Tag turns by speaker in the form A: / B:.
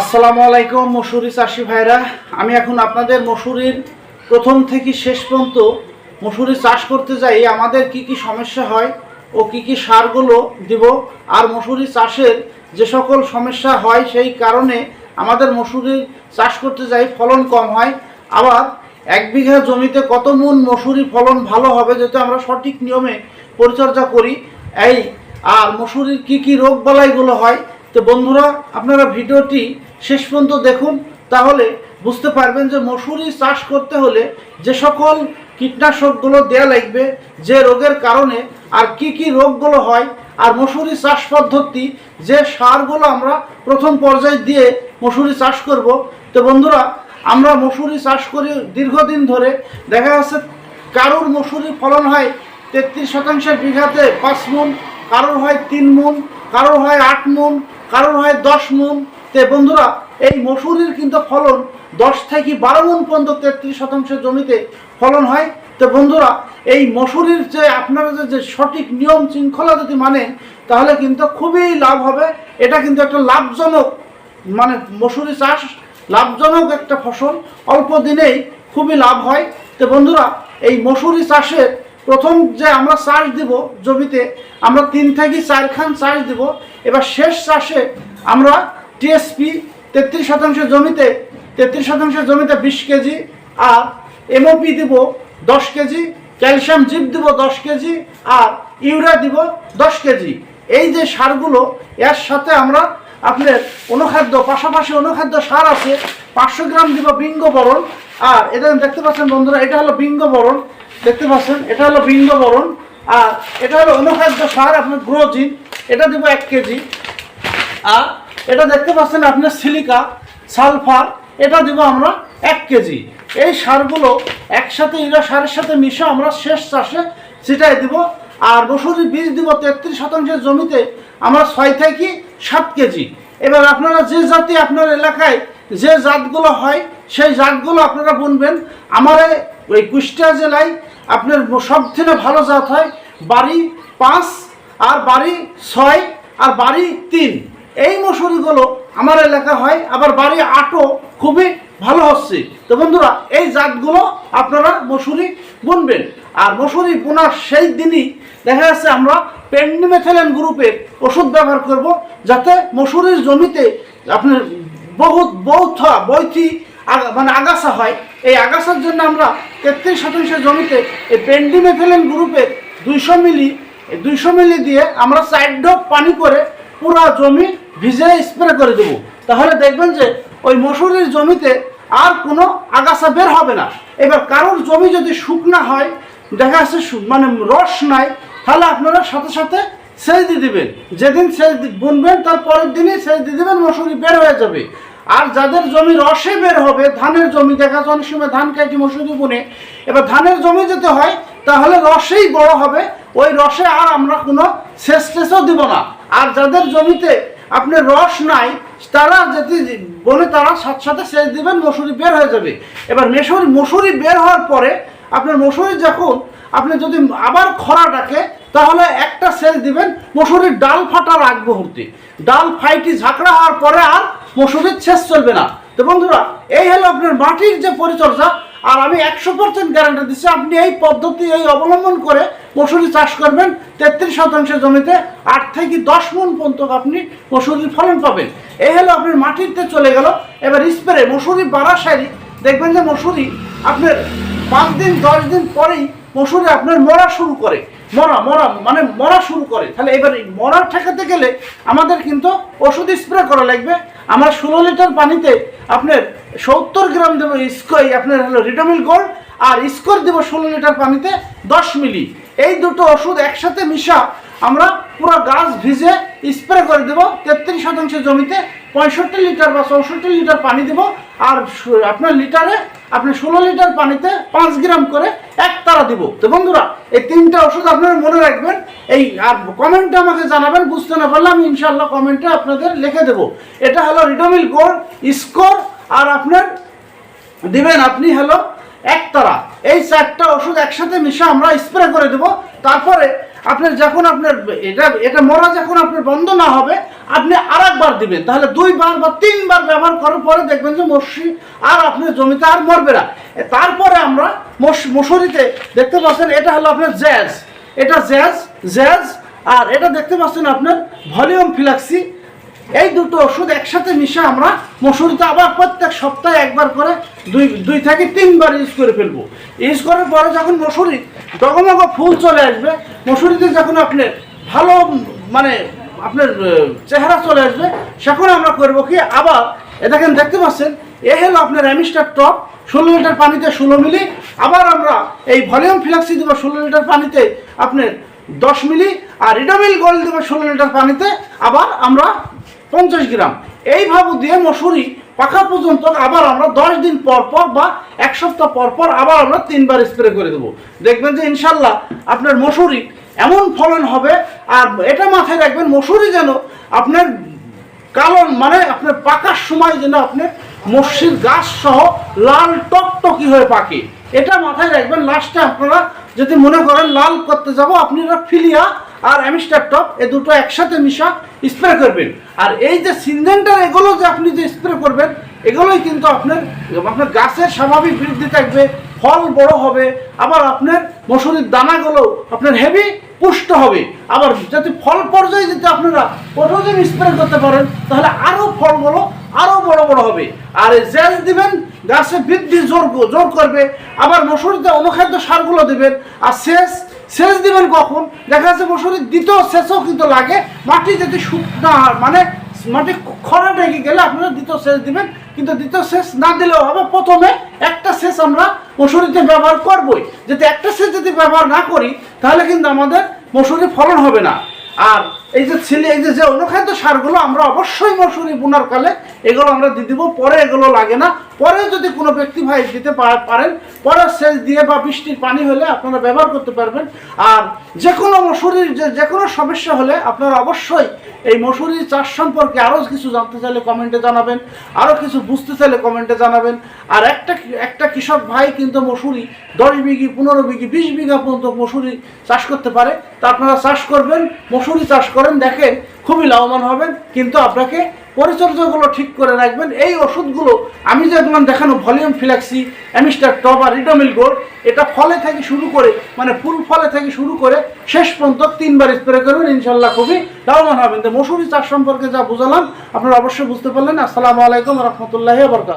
A: আসসালামু আলাইকুম মসুরি চাষি ভাইরা। আমি এখন আপনাদের মসুরির প্রথম থেকে শেষ পর্যন্ত মসুরি চাষ করতে যাই, আমাদের কি কি সমস্যা হয় ও কি কি সারগুলো দিব, আর মসুরি চাষের যে সকল সমস্যা হয় সেই কারণে আমাদের মসুরি চাষ করতে যাই, ফলন কম হয়। আবার এক বিঘা জমিতে কত মন মসুরি ফলন ভালো হবে যাতে আমরা সঠিক নিয়মে পরিচর্যা করি। এই, আর মসুরির কি কি রোগ বালাইগুলো হয় তো বন্ধুরা, আপনারা ভিডিওটি শেষ পর্যন্ত দেখুন, তাহলে বুঝতে পারবেন যে মসুরি চাষ করতে হলে যে সকল কীটনাশকগুলো দেয়া লাগবে, যে রোগের কারণে আর কি কি রোগগুলো হয়, আর মসুরি চাষ পদ্ধতি, যে সারগুলো আমরা প্রথম পর্যায়ে দিয়ে মসুরি চাষ করব। তো বন্ধুরা, আমরা মসুরি চাষ করি দীর্ঘদিন ধরে, দেখা যাচ্ছে কারুর মসুরি ফলন হয় তেত্রিশ শতাংশের বিঘাতে পাঁচ মন, কারোর হয় তিন মন, কারোর হয় আট মন কারোর হয় দশ মন। তে বন্ধুরা, এই মসুরির কিন্তু ফলন দশ থেকে বারো মন পর্যন্ত, তেত্রিশ শতাংশের জমিতে ফলন হয়। তো বন্ধুরা, এই মসুরির যে আপনারা যে সঠিক নিয়ম শৃঙ্খলা যদি মানেন, তাহলে কিন্তু খুবই লাভ হবে। এটা কিন্তু একটা লাভজনক মানে মসুরি চাষ, লাভজনক একটা ফসল। অল্প দিনেই খুবই লাভ হয়। তো বন্ধুরা, এই মসুরি চাষের প্রথম যে আমরা চাষ দিব জমিতে, আমরা তিন থেকে চারখান চাষ দিব। এবার শেষ চাষে আমরা টিএসপি তেত্রিশ শতাংশ জমিতে, তেত্রিশ শতাংশ জমিতে বিশ কেজি আর এমওপি দিব দশ কেজি, ক্যালসিয়াম জিপ দিব দশ কেজি আর ইউরিয়া দিব দশ কেজি। এই যে সারগুলো, এর সাথে আমরা আপনার অনুখাদ্য, পাশাপাশি অনুখাদ্য সার আছে, পাঁচশো গ্রাম দিব বিঙ্গ বরণ। আর এটা দেখতে পাচ্ছেন বন্ধুরা, এটা হলো বিঙ্গ বরণ। দেখতে পাচ্ছেন, এটা হলো বিঙ্গ বরণ। আর এটা হলো অনুখাদ্য সার, আপনার গ্রোজিন। এটা দিব এক কেজি। আর এটা দেখতে পাচ্ছেন আপনার সিলিকা, সালফার, এটা দিব আমরা এক কেজি। এই সারগুলো একসাথে ইরা সারের সাথে মিশে আমরা শেষ চাষে ছিটাই দিব। আর বসুরি বীজ দিব তেত্রিশ শতাংশের জমিতে, আমরা ছয় থেকে সাত কেজি। এবার আপনারা যে জাতি, আপনার এলাকায় যে জাতগুলো হয়, সেই জাতগুলো আপনারা বুনবেন। আমার ওই কুষ্টিয়া জেলায় আপনার সব থেকে ভালো জাত হয় বাড়ি পাঁচ, আর বাড়ি ছয়, আর বাড়ি তিন। এই মশুরিগুলো আমার এলাকা হয়, আবার বাড়ি আটও খুবই ভালো হচ্ছে। তো বন্ধুরা, এই জাতগুলো আপনারা মসুরি বুনবেন। আর মসুরি বোনার সেই দিনই দেখা যাচ্ছে আমরা পেন্ডিমেথেলেন গ্রুপের ওষুধ ব্যবহার করব, যাতে মশুরির জমিতে আপনার বহুত বৌথ, বৈথি মানে আগাছা হয়। এই আগাছার জন্য আমরা তেত্রিশ শতাংশ জমিতে এই পেন্ডিমেথেলেন গ্রুপের দুইশো মিলি দুইশো মিলি দিয়ে আমরা সাইড ডোপ পানি করে পুরো জমি ভিজে স্প্রে করে দেবো। তাহলে দেখবেন যে ওই মসুরির জমিতে আর কোনো আগাছা বের হবে না। এবার কারোর জমি যদি শুকনা হয়, দেখা যাচ্ছে মানে রস নাই, তাহলে আপনারা সাথে সাথে সেচ দিয়ে দিবেন। যেদিন সেচ বুনবেন, তার পরের দিনই সেচ দিয়ে দিবেন মশুরি বের হয়ে যাবে। আর যাদের জমি রসে বের হবে, ধানের জমি, দেখা যাচ্ছে অনেক সময় ধান কাটি মসুরি বুনে এবার ধানের জমি যেতে হয়, তাহলে রসেই বড় হবে, ওই রসে আর আমরা কোনো সেচ টেসও দিব না। আর যাদের জমিতে আপনি রস নাই, তারা যদি বলে তারা সাথে সাথে সেচ দিবেন, মসুরি বের হয়ে যাবে। এবার মেসুরি মসুরি বের হওয়ার পরে আপনার মসুরি যখন আপনি যদি আবার খরা ডাকে, তাহলে একটা সেচ দিবেন, মসুরির ডাল ফাটার আগ মুহূর্তে। ডাল ফাইটি ঝাঁকড়া হওয়ার পরে আর মসুরির শেষ চলবে না। তো বন্ধুরা, এই হলো আপনার মাটির যে পরিচর্যা, আর আমি একশো পার্সেন্ট গ্যারান্টি দিচ্ছি, আপনি এই পদ্ধতি এই অবলম্বন করে মসুরি চাষ করবেন। তেত্রিশ শতাংশ জমিতে আট থেকে দশ মন পর্যন্ত আপনি মসুরির ফলন পাবেন। এই হলো আপনার মাটিতে চলে গেল। এবার স্প্রে মসুরি বাড়া সারি। দেখবেন যে মসুরি আপনার পাঁচ দিন, দশ দিন পরেই মসুরি আপনার মরা শুরু করে। মরা মরা মানে মরা শুরু করে। তাহলে এবার মরা ঠেকাতে গেলে আমাদের কিন্তু ওষুধ স্প্রে করা লাগবে। আমরা ষোলো লিটার পানিতে আপনার সত্তর গ্রাম দেবো স্কোয় আপনার হলো রিডোমিল গোল্ড আর স্কোর দেবো ষোলো লিটার পানিতে দশ মিলি। এই দুটো ওষুধ একসাথে মিশা আমরা পুরো গাছ ভিজে স্প্রে করে দেবো, তেত্রিশ শতাংশ জমিতে পঁয়ষট্টি লিটার বা চৌষট্টি লিটার পানি দেবো আর আপনার লিটারে আপনি ষোলো লিটার পানিতে পাঁচ গ্রাম করে এক তারা দিব। তো বন্ধুরা, এই তিনটা ওষুধ আপনারা মনে রাখবেন। এই, আর কমেন্টে আমাকে জানাবেন, বুঝতে না পারলে আমি ইনশাল্লাহ কমেন্টে আপনাদের লিখে দেবো। এটা হলো রিডোমিল গোল্ড স্কোর আর আপনার দিবেন আপনি হলো একতারা এই চারটা ওষুধ একসাথে মিশে আমরা স্প্রে করে দেব। তারপরে আপনার যখন আপনার, এটা এটা মরা যখন আপনার বন্ধ না হবে, আপনি আর একবার দিবেন। তাহলে দুইবার বা তিনবার ব্যবহার করার পরে দেখবেন যে মসি আর আপনার জমিতে আর মরবে না। তারপরে আমরা মশুরিতে দেখতে পাচ্ছেন, এটা হলো আপনার জ্যাজ। এটা জ্যাজ জ্যাজ, আর এটা দেখতে পাচ্ছেন আপনার ভলিউম ফিলাক্সি। এই দুটো ওষুধ একসাথে মিশে আমরা মসুরিতে আবার প্রত্যেক সপ্তাহে একবার করে দুই দুই থেকে তিনবার ইউজ করে ফেলব। ইউজ করার পরে যখন মসুরি ডগমগ ফুল চলে আসবে। মশুরিতে যখন আপনার ভালো মানে আপনার চেহারা চলে আসবে, সেখন আমরা করব কি? আবার, এ দেখেন, দেখতে পাচ্ছেন, এ হলো আপনার অ্যামিস্টার টপ, ষোলো লিটার পানিতে ষোলো মিলি। আবার আমরা এই ভলিউম ফিলাক্সি দেবো ষোলো লিটার পানিতে আপনার দশ মিলি, আর রিডামিল গোল্ড দেবো ষোলো লিটার পানিতে আবার আমরা পঞ্চাশ গ্রাম। এইভাবে দিয়ে মসুরি পাকা পর্যন্ত আবার আমরা দশ দিন পর পর বা এক সপ্তাহ পর পর আবার আমরা তিনবার স্প্রে করে দেবো। দেখবেন যে ইনশাল্লাহ আপনার মসুরি এমন ফলন হবে, আর এটা মাথায় রাখবেন, মসুরি যেন আপনার কালন মানে আপনার পাকার সময় যেন আপনার মসজির গাছ সহ লাল টকটকি হয়ে পাকে। এটা মাথায় রাখবেন, লাস্টে আপনারা যদি মনে করেন লাল করতে যাব আপনারা ফিলিয়া আর অ্যামিস্টার টপ, এ দুটো একসাথে মিশা স্প্রে করবেন। আর এই যে সিনজেন্টার এগুলো যে আপনি যে স্প্রে করবেন, এগুলোই কিন্তু আপনার আপনার গাছের স্বাভাবিক বৃদ্ধি থাকবে, ফল বড় হবে, আবার আপনার মসুরির দানাগুলো আপনার হেভি পুষ্ট হবে। আবার যদি ফল পর্যায়ে যদি আপনারা প্রোটোজেন স্প্রে করতে পারেন, তাহলে আরও ফলগুলো আরও বড় বড় হবে। আর জেল দিবেন, গাছে বৃদ্ধি জোর জোর করবে, আবার মসুরিতে অনুখাদ্য সারগুলো দেবেন, আর শেষ সেচ দিবেন কখন? দেখা যাচ্ছে মসুরির দ্বিতীয় সেচও কিন্তু লাগে। মাটি যদি শুকনা হয়, মানে মাটি খরা ঢেকে গেলে আপনারা দ্বিতীয় সেচ দিবেন। কিন্তু দ্বিতীয় সেচ না দিলেও হবে। প্রথমে একটা সেচ আমরা মসুরিতে ব্যবহার করবই। যদি একটা সেচ যদি ব্যবহার না করি তাহলে কিন্তু আমাদের মসুরি ফলন হবে না। আর এই যে ছেলে এই যে যে অনুখাদ্য সারগুলো আমরা অবশ্যই মসুরি বোনার কালে এগুলো আমরা দিয়ে দিব, পরে এগুলো লাগে না। পরে যদি কোনো ব্যক্তি ভাই দিতে পারেন, পরে সেচ দিয়ে বা বৃষ্টির পানি হলে আপনারা ব্যবহার করতে পারবেন। আর যে কোনো মসুরির যে যে কোনো সমস্যা হলে আপনারা অবশ্যই এই মসুরি চাষ সম্পর্কে আরও কিছু জানতে চাইলে কমেন্টে জানাবেন, আরও কিছু বুঝতে চাইলে কমেন্টে জানাবেন। আর একটা একটা কৃষক ভাই কিন্তু মসুরি দশ বিঘি, পনেরো বিঘি, বিশ বিঘা পর্যন্ত মসুরি চাষ করতে পারে। তা আপনারা চাষ করবেন, মসুরি চাষ করেন, দেখেন খুবই লাভবান হবেন। কিন্তু আপনাকে পরিচর্যাগুলো ঠিক করে রাখবেন। এই ওষুধগুলো আমি যে আপনার দেখানো ভলিউম ফিলাক্সি, অ্যামিস্টার টপ আর রিডোমিল গোল্ড, এটা ফলে থেকে শুরু করে মানে ফুল ফলে থেকে শুরু করে শেষ পর্যন্ত তিনবার স্প্রে করবেন ইনশাল্লাহ খুবই লাভবান হবেন। তো মসুরি চাষ সম্পর্কে যা বুঝালাম, আপনারা অবশ্যই বুঝতে পারলেন। আসসালামু আলাইকুম রহমতুল্লাহ বরকাত